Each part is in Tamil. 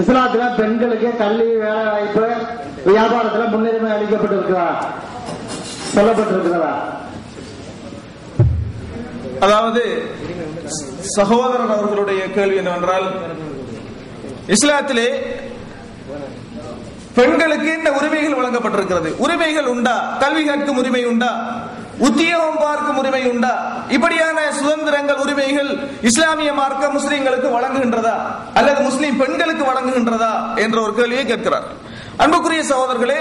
இஸ்லாத்துல பெண்களுக்கு கல்வி வேலை வாய்ப்பு வியாபாரத்துல முன்னுரிமை அளிக்கப்பட்டிருக்கிறதா சொல்லப்பட்டிருக்கிறதா? அதாவது சகோதரன் அவர்களுடைய கேள்வி என்னவென்றால் இஸ்லாத்திலே பெண்களுக்கு என்ன உரிமைகள் வழங்கப்பட்டிருக்கிறது. உரிமைகள் உண்டா? கல்வி கற்கும் உரிமை உண்டா? உத்தியோகம் பார்க்கும் உரிமை உண்டா? இப்படியான சுதந்திரங்கள் உரிமைகள் இஸ்லாமிய மார்க்க முஸ்லிம்களுக்கு வழங்குகின்றதா? அல்லது முஸ்லிம் பெண்களுக்கு வழங்குகின்றதா? என்ற ஒரு கேள்வியை கேட்கிறார். அன்புக்குரிய சகோதரர்களே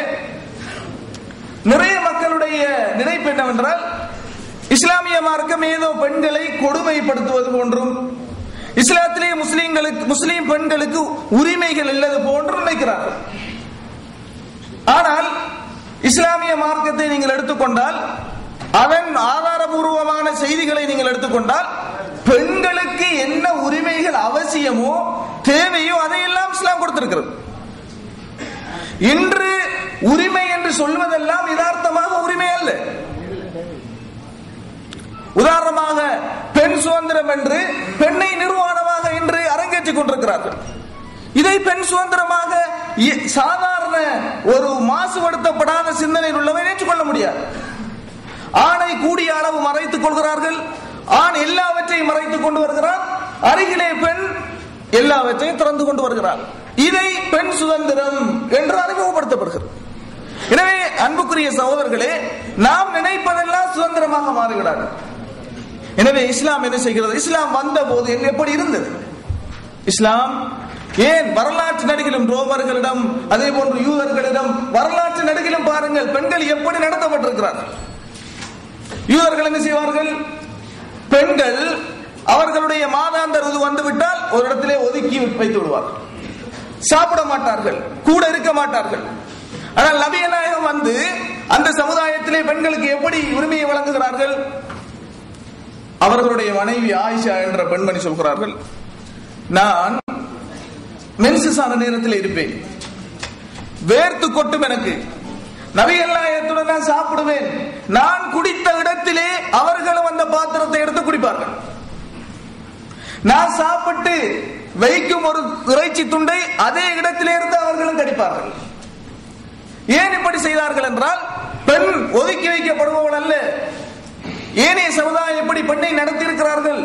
நிறைய மக்களுடைய நினைப்பு என்னவென்றால் இஸ்லாமிய மார்க்கம் ஏதோ பெண்களை கொடுமைப்படுத்துவது போன்றும் இஸ்லாத்திலே முஸ்லிம்களுக்கு முஸ்லிம் பெண்களுக்கு உரிமைகள் இல்லது போன்று நினைக்கிறார்கள். ஆனால் இஸ்லாமிய மார்க்கத்தை நீங்கள் எடுத்துக்கொண்டால் அதன் ஆதாரபூர்வமான செய்திகளை நீங்கள் எடுத்துக்கொண்டால் பெண்களுக்கு என்ன உரிமைகள் அவசியமோ தேவையோ அதையெல்லாம் இஸ்லாம் கொடுத்திருக்கிறது. இன்று உரிமை என்று சொல்வதெல்லாம் யதார்த்தமாக உரிமை அல்ல. உதாரணமாக பெண் சுதந்திரம் என்று பெண்ணை நிர்வாணமாக இன்று அரங்கேற்றிக் கொண்டிருக்கிறார்கள். இதை பெண் சுதந்திரமாக இ- சாதாரண ஒரு மாசுபடுத்தப்படாத சிந்தனையில் உள்ளவர் ஏற்றுக்கொள்ள முடியாது. ஆணை கூடிய அளவு மறைத்துக் கொள்கிறார்கள். ஆண் எல்லாவற்றையும் மறைத்துக் கொண்டு வருகிறார் அருகிலே பெண் எல்லாவற்றையும் திறந்து கொண்டு வருகிறார் இதை பெண் சுதந்திரம் என்று அறிமுகப்படுத்தப்படுகிறது. எனவே அன்புக்குரிய சகோதரர்களே நாம் நினைப்பதெல்லாம் சுதந்திரமாக மாறுகிறார்கள். எனவே இஸ்லாம் என்ன செய்கிறது? இஸ்லாம் வந்த போது எப்படி இருந்தது? இஸ்லாம் ஏன் வரலாற்று நடிகிலும் ரோமர்களிடம் அதே போன்று யூதர்களிடம் வரலாற்று நடிகிலும் பாருங்கள் பெண்கள் எப்படி நடத்தப்பட்டிருக்கிறார்கள்? யூதர்கள் என்ன செய்வார்கள்? பெண்கள் அவர்களுடைய மாதாந்த ருது வந்துவிட்டால் ஒரு இடத்திலே ஒதுக்கி வைத்து விடுவார்கள். சாப்பிட மாட்டார்கள் கூட இருக்க மாட்டார்கள். ஆனால் நபிய வந்து அந்த சமுதாயத்திலே பெண்களுக்கு எப்படி உரிமையை வழங்குகிறார்கள்? அவர்களுடைய மனைவி ஆயிஷா என்ற பெண்மணி சொல்கிறார்கள் நான் மென்சஸ் ஆன நேரத்தில் இருப்பேன். வேர்த்து கொட்டும் எனக்கு நபிகள்நாயகத்துடன் நான் சாப்பிடுவேன். நான் குடித்த இடத்திலே அவர்களும் அந்த பாத்திரத்தை எடுத்து குடிப்பார்கள். நான் சாப்பிட்டு வைக்கும் ஒரு இறைச்சி துண்டை அதே இடத்திலே இருந்து அவர்களும் கடிப்பார்கள். ஏன் இப்படி செய்தார்கள் என்றால் பெண் ஒதுக்கி வைக்கப்படுபவள் அல்ல. ஏனைய சமுதாயம் எப்படி பெண்ணை நடத்தியிருக்கிறார்கள்.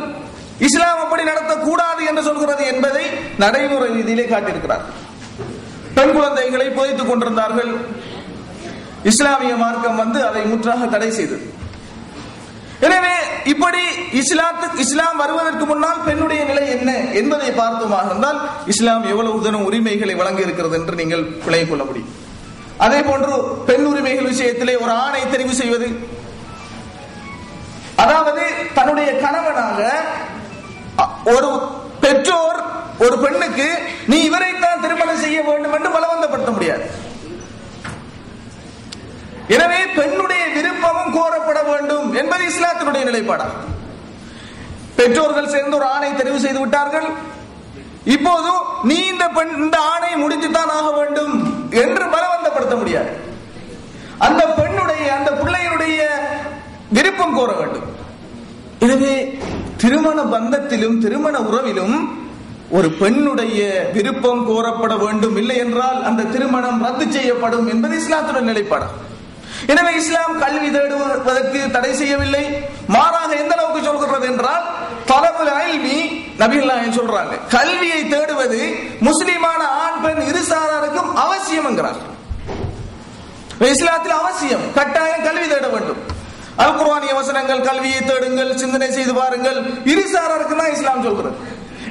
இஸ்லாம் அப்படி நடத்தக்கூடாது என்று சொல்கிறது என்பதை நடைமுறை ரீதியிலே காட்டியிருக்கிறார் பெண் குழந்தைகளை புதைத்துக் கொண்டிருந்தார்கள். இஸ்லாமிய மார்க்கம் வந்து அதை முற்றாக தடை செய்தது. எனவே இப்படி இஸ்லாத்துக்கு இஸ்லாம் வருவதற்கு முன்னால் பெண்ணுடைய நிலை என்ன என்பதை பார்த்தோமாக இருந்தால் இஸ்லாம் எவ்வளவு தினம் உரிமைகளை வழங்க இருக்கிறது என்று நீங்கள் பிழை கொள்ள முடியும். அதே போன்று பெண் உரிமைகள் விஷயத்திலே ஒரு ஆணை தெரிவு செய்வது அதாவது தன்னுடைய கணவனாக ஒரு பெற்றோர் ஒரு பெண்ணுக்கு நீ இவரைத்தான் திருமணம் செய்ய வேண்டும் என்று பல முடியாது எனவே பெண்ணுடைய விருப்பமும் கோரப்பட வேண்டும் என்பது இஸ்லாத்தினுடைய நிலைப்பாடாகும் பெற்றோர்கள் சேர்ந்து ஒரு ஆணை தெரிவு செய்து விட்டார்கள். இப்போது நீ இந்த பெண் இந்த ஆணை முடித்துத்தான் ஆக வேண்டும் என்று பலவந்தப்படுத்த முடியாது. அந்த பெண்ணுடைய அந்த பிள்ளையினுடைய விருப்பம் கோர வேண்டும். எனவே திருமண பந்தத்திலும் திருமண உறவிலும் ஒரு பெண்ணுடைய விருப்பம் கோரப்பட வேண்டும் இல்லை என்றால் அந்த திருமணம் ரத்து செய்யப்படும் என்பது இஸ்லாத்துடைய நிலைப்பாடு? எனவே இஸ்லாம் கல்வி தேடுவதற்கு தடை செய்யவில்லை. மாறாக எந்த அளவுக்கு சொல்கிறது என்றால் தலபுல் அல்வி நபிகள் சொல்றாங்க கல்வியை தேடுவது முஸ்லிமான ஆண் பெண் இருசாராருக்கும் அவசியம் என்கிறார். இஸ்லாத்தில் அவசியம் கட்டாயம் கல்வி தேட வேண்டும். அல் குர்ஆனிய வசனங்கள் கல்வியை தேடுங்கள் சிந்தனை செய்து பாருங்கள் இருசாரருக்கு தான் இஸ்லாம் சொல்கிறது.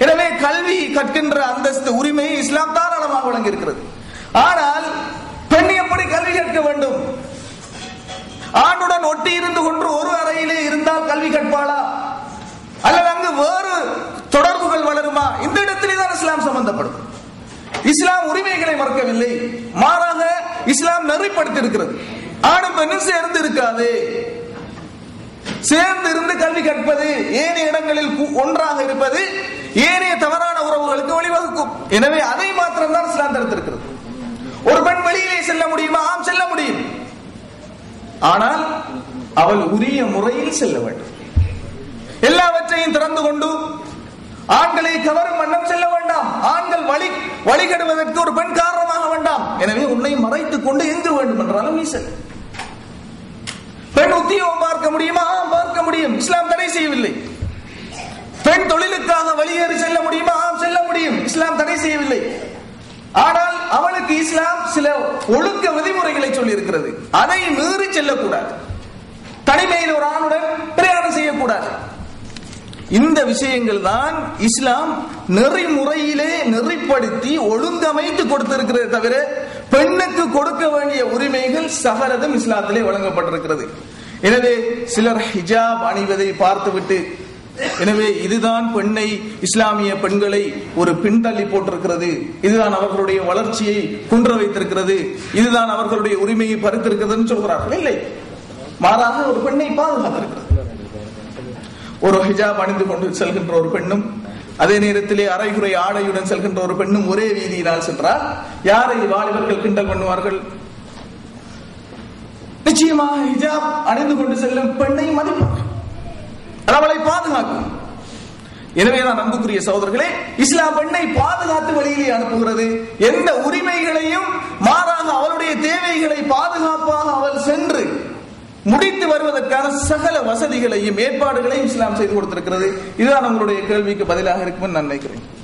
எனவே கல்வி கற்கின்ற அந்தஸ்து உரிமையை இஸ்லாம் தாராளமாக வழங்கி இருக்கிறது ஆனால் பெண் எப்படி கல்வி கற்க வேண்டும் ஆணுடன் ஒட்டி இருந்து கொண்டு ஒரு அறையிலே இருந்தால் கல்வி கற்பாளா? அல்லது அங்கு வேறு தொடர்புகள் வளருமா? இந்த இடத்திலே தான் இஸ்லாம் சம்பந்தப்படும். இஸ்லாம் உரிமைகளை மறக்கவில்லை. மாறாக இஸ்லாம் நெறிப்படுத்தி இருக்கிறது ஆணும் பெண்ணும் சேர்ந்து இருக்காது. சேர்ந்து இருந்து கல்வி கற்பது ஏனைய இடங்களில் ஒன்றாக இருப்பது ஏனைய தவறான உறவுகளுக்கு வழிவகுக்கும். எனவே அதை மாத்திரம் தான் இஸ்லாம் தடுத்திருக்கிறது ஒரு பெண் வெளியிலே செல்ல முடியுமா ஆம் செல்ல முடியும் ஆனால் அவள் உரிய முறையில் செல்ல வேண்டும். எல்லாவற்றையும் திறந்து கொண்டு ஆண்களை கவரும் வண்ணம் செல்ல வேண்டாம். ஆண்கள் வழி வழிகெடுவதற்கு ஒரு பெண் காரணமாக வேண்டாம். எனவே உன்னை மறைத்துக் கொண்டு எங்கு வேண்டும் என்றாலும் நீ செல். பெண் உத்தியோகம் பார்க்க முடியுமா? பார்க்க முடியும். இஸ்லாம் தடை செய்யவில்லை. பெண் தொழிலுக்காக வெளியேறி செல்ல முடியுமா? செல்ல முடியும். இஸ்லாம் தடை செய்யவில்லை. ஆனால் அவளுக்கு இஸ்லாம் சில ஒழுக்க விதிமுறைகளை சொல்லி இருக்கிறது அதை மீறி செல்லக்கூடாது. தனிமையில் ஒரு ஆணுடன் பிரயாணம் செய்யக்கூடாது. இந்த விஷயங்கள் தான் இஸ்லாம் நெறிமுறையிலே நெறிப்படுத்தி ஒழுங்கமைத்து கொடுத்திருக்கிறதே தவிர பெண்ணுக்கு கொடுக்க வேண்டிய உரிமைகள் சகலதும் இஸ்லாத்திலே வழங்கப்பட்டிருக்கிறது. எனவே சிலர் ஹிஜாப் அணிவதை பார்த்துவிட்டு எனவே இதுதான் பெண்ணை இஸ்லாமிய பெண்களை ஒரு பின்தள்ளி போட்டிருக்கிறது. இதுதான் அவர்களுடைய வளர்ச்சியை குன்ற வைத்திருக்கிறது. இதுதான் அவர்களுடைய உரிமையை பறித்திருக்கிறதுன்னு சொல்கிறார்கள் இல்லை. மாறாக ஒரு பெண்ணை பாதுகாத்திருக்கிறது. ஒரு ஹிஜாப் அணிந்து கொண்டு செல்கின்ற ஒரு பெண்ணும் அதே நேரத்திலே அரைகுறை ஆடையுடன் செல்கின்ற ஒரு பெண்ணும் ஒரே வீதியினால் சென்றால் யாரை வாலிபர்கள் கிண்டல் பண்ணுவார்கள்? நிச்சயமாக ஹிஜாப் அணிந்து கொண்டு செல்லும் பெண்ணை மதிப்பார்கள். அது அவளை பாதுகாக்கும். எனவேதான் அன்புக்குரிய சகோதரர்களே இஸ்லாம் பெண்ணை பாதுகாத்து வழியிலே அனுப்புகிறது. எந்த உரிமைகளையும் மாறாக அவளுடைய தேவைகளை பாதுகாப்பாக அவள் சென்று முடித்து வருவதற்கான சகல வசதிகளையும் ஏற்பாடுகளையும் இஸ்லாம் செய்து கொடுத்திருக்கிறது. இதுதான் உங்களுடைய கேள்விக்கு பதிலாக இருக்கும் நான் நினைக்கிறேன்.